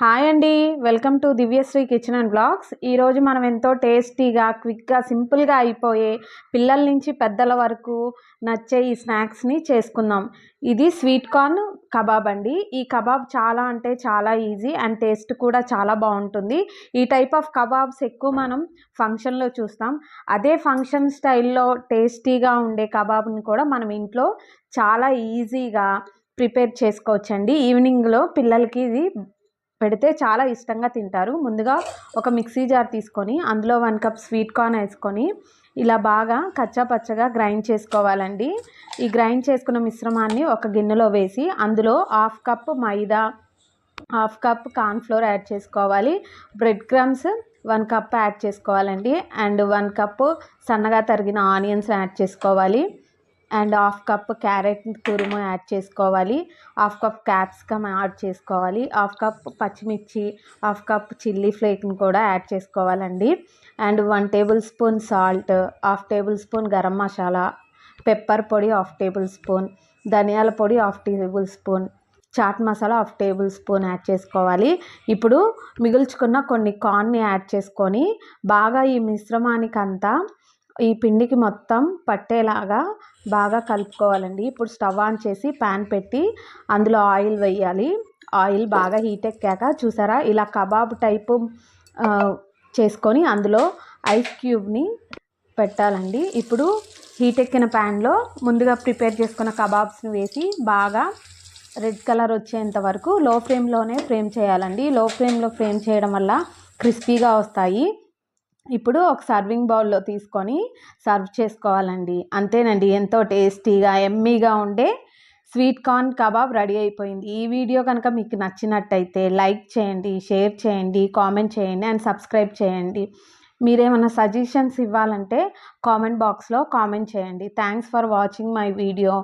Hi అండి. Welcome to Divyashri kitchen and blogs. ఈరోజు మనం ఎంతో టేస్టీగా క్విక్గా సింపుల్గా అయిపోయే పిల్లల నుంచి పెద్దల వరకు నచ్చే ఈ స్నాక్స్ని చేసుకుందాం. ఇది స్వీట్ కార్న్ కబాబ్ అండి. ఈ కబాబ్ చాలా అంటే చాలా ఈజీ అండ్ టేస్ట్ కూడా చాలా బాగుంటుంది. ఈ టైప్ ఆఫ్ కబాబ్స్ ఎక్కువ మనం ఫంక్షన్లో చూస్తాం. అదే ఫంక్షన్ స్టైల్లో టేస్టీగా ఉండే కబాబ్ని కూడా మనం ఇంట్లో చాలా ఈజీగా ప్రిపేర్ చేసుకోవచ్చండి. ఈవినింగ్లో పిల్లలకి ఇది పెడితే చాలా ఇష్టంగా తింటారు. ముందుగా ఒక మిక్సీ జార్ తీసుకొని అందులో వన్ కప్ స్వీట్ కార్న్ వేసుకొని ఇలా బాగా కచ్చా పచ్చగా గ్రైండ్ చేసుకోవాలండి. ఈ గ్రైండ్ చేసుకున్న మిశ్రమాన్ని ఒక గిన్నెలో వేసి అందులో half cup maida half cup cornflour add చేసుకోవాలి. Bread crumbs one cup add చేసుకోవాలండి. అండ్ వన్ కప్ సన్నగా తరిగిన ఆనియన్స్ యాడ్ చేసుకోవాలి. అండ్ హాఫ్ కప్ క్యారెట్ తురుము యాడ్ చేసుకోవాలి. హాఫ్ కప్ క్యాప్సికమ్ యాడ్ చేసుకోవాలి. హాఫ్ కప్ పచ్చిమిర్చి హాఫ్ కప్ చిల్లీ ఫ్లేక్ని కూడా యాడ్ చేసుకోవాలండి. And one tablespoon salt half tablespoon garam masala pepper పొడి హాఫ్ టేబుల్ స్పూన్ ధనియాల పొడి half tablespoon chaat masala half tablespoon add చేసుకోవాలి. ఇప్పుడు మిగుల్చుకున్న కొన్ని కార్న్ని యాడ్ చేసుకొని బాగా ఈ మిశ్రమానికంతా ఈ పిండికి మొత్తం పట్టేలాగా బాగా కలుపుకోవాలండి. ఇప్పుడు స్టవ్ ఆన్ చేసి ప్యాన్ పెట్టి అందులో ఆయిల్ వేయాలి. ఆయిల్ బాగా హీట్ ఎక్కాక చూసారా? ఇలా కబాబ్ టైపు చేసుకొని అందులో ఐస్ క్యూబ్ని పెట్టాలండి. ఇప్పుడు హీట్ ఎక్కిన ప్యాన్లో ముందుగా ప్రిపేర్ చేసుకున్న కబాబ్స్ని వేసి బాగా రెడ్ కలర్ వచ్చేంత వరకు లో ఫ్లేమ్లోనే ఫ్రేమ్ చేయాలండి. లో ఫ్లేమ్లో ఫ్రేమ్ చేయడం వల్ల క్రిస్పీగా వస్తాయి. ఇప్పుడు ఒక సర్వింగ్ బౌల్లో తీసుకొని సర్వ్ చేసుకోవాలండి. అంతేనండి ఎంతో టేస్టీగా ఎమ్మీగా ఉండే స్వీట్ కార్న్ కబాబ్ రెడీ అయిపోయింది. ఈ వీడియో కనుక మీకు నచ్చినట్టయితే లైక్ చేయండి షేర్ చేయండి కామెంట్ చేయండి అండ్ సబ్స్క్రైబ్ చేయండి. మీరేమైనా సజెషన్స్ ఇవ్వాలంటే కామెంట్ బాక్స్లో కామెంట్ చేయండి. Thanks for watching my video